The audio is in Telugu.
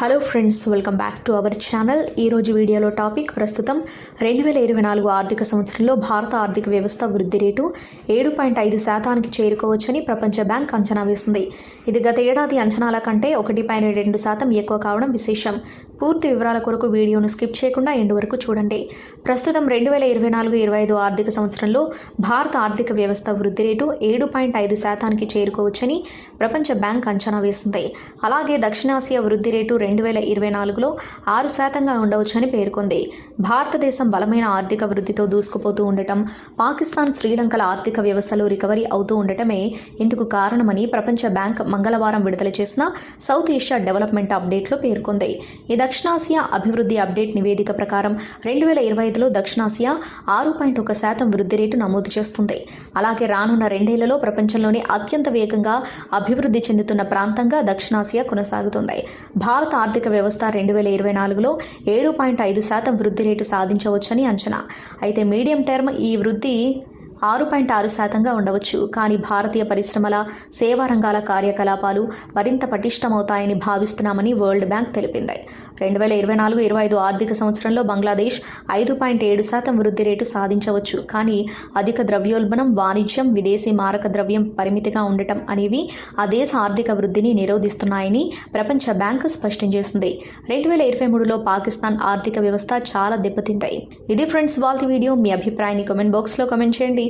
Hello friends welcome back to our channel. ఈరోజు వీడియోలో టాపిక్ ప్రస్తుతం రెండు వేల ఇరవై నాలుగు ఆర్థిక సంవత్సరంలో భారత ఆర్థిక వ్యవస్థ వృద్ధి రేటు ఏడు పాయింట్ ఐదు శాతానికి చేరుకోవచ్చని ప్రపంచ బ్యాంక్ అంచనా వేసింది. ఇది గత ఏడాది అంచనాల కంటే ఒకటి పాయింట్ రెండు శాతం ఎక్కువ కావడం విశేషం. పూర్తి వివరాల కొరకు వీడియోను స్కిప్ చేయకుండా ఎండు వరకు చూడండి. ప్రస్తుతం రెండు వేల ఇరవై నాలుగు ఇరవై ఐదు ఆర్థిక సంవత్సరంలో భారత ఆర్థిక వ్యవస్థ వృద్ధి రేటు ఏడు పాయింట్ ఐదు శాతానికి చేరుకోవచ్చని ప్రపంచ బ్యాంక్ అంచనా వేసింది. అలాగే దక్షిణాసియా వృద్ధి రేటు రెండు వేల ఇరవై నాలుగులో ఆరు శాతంగా ఉండవచ్చని పేర్కొంది. భారతదేశం బలమైన ఆర్థిక వృద్ధితో దూసుకుపోతూ ఉండటం పాకిస్తాన్ శ్రీలంకల ఆర్థిక వ్యవస్థలో రికవరీ అవుతూ ఉండటమే ఇందుకు కారణమని ప్రపంచ బ్యాంక్ మంగళవారం విడుదల చేసిన సౌత్ ఏషియా డెవలప్మెంట్ అప్డేట్లో పేర్కొంది. ఈ దక్షిణాసియా అభివృద్ధి అప్డేట్ నివేదిక ప్రకారం రెండు వేల ఇరవై ఐదులో దక్షిణాసియా ఆరు పాయింట్ ఒక శాతం వృద్ధి రేటు నమోదు చేస్తుంది. అలాగే రానున్న రెండేళ్ళలో ప్రపంచంలోనే అత్యంత వేగంగా అభివృద్ధి చెందుతున్న ప్రాంతంగా దక్షిణాసియా కొనసాగుతుంది. భారత ఆర్థిక వ్యవస్థ రెండు వేల ఇరవై నాలుగులో ఏడు పాయింట్ ఐదు శాతం వృద్ధి రేటు సాధించవచ్చని అంచనా. అయితే మీడియం టర్మ్ ఈ వృద్ధి ఆరు పాయింట్ ఆరు శాతంగా ఉండవచ్చు. కానీ భారతీయ పరిశ్రమల సేవా రంగాల కార్యకలాపాలు మరింత పటిష్టమవుతాయని భావిస్తున్నామని వరల్డ్ బ్యాంక్ తెలిపింది. రెండు వేల ఇరవై నాలుగు ఇరవై ఐదు ఆర్థిక సంవత్సరంలో బంగ్లాదేశ్ ఐదు పాయింట్ ఏడు శాతం వృద్ధి రేటు సాధించవచ్చు. కానీ అధిక ద్రవ్యోల్బణం వాణిజ్యం విదేశీ మారక ద్రవ్యం పరిమితిగా ఉండటం అనేవి ఆ దేశ ఆర్థిక వృద్ధిని నిరోధిస్తున్నాయని ప్రపంచ బ్యాంకు స్పష్టం చేసింది. రెండు వేల ఇరవై మూడులో పాకిస్తాన్ ఆర్థిక వ్యవస్థ చాలా దెబ్బతింది. ఇది ఫ్రెండ్స్ వాళ్ళ వీడియో. మీ అభిప్రాయాన్ని కామెంట్ బాక్స్లో కామెంట్ చేయండి.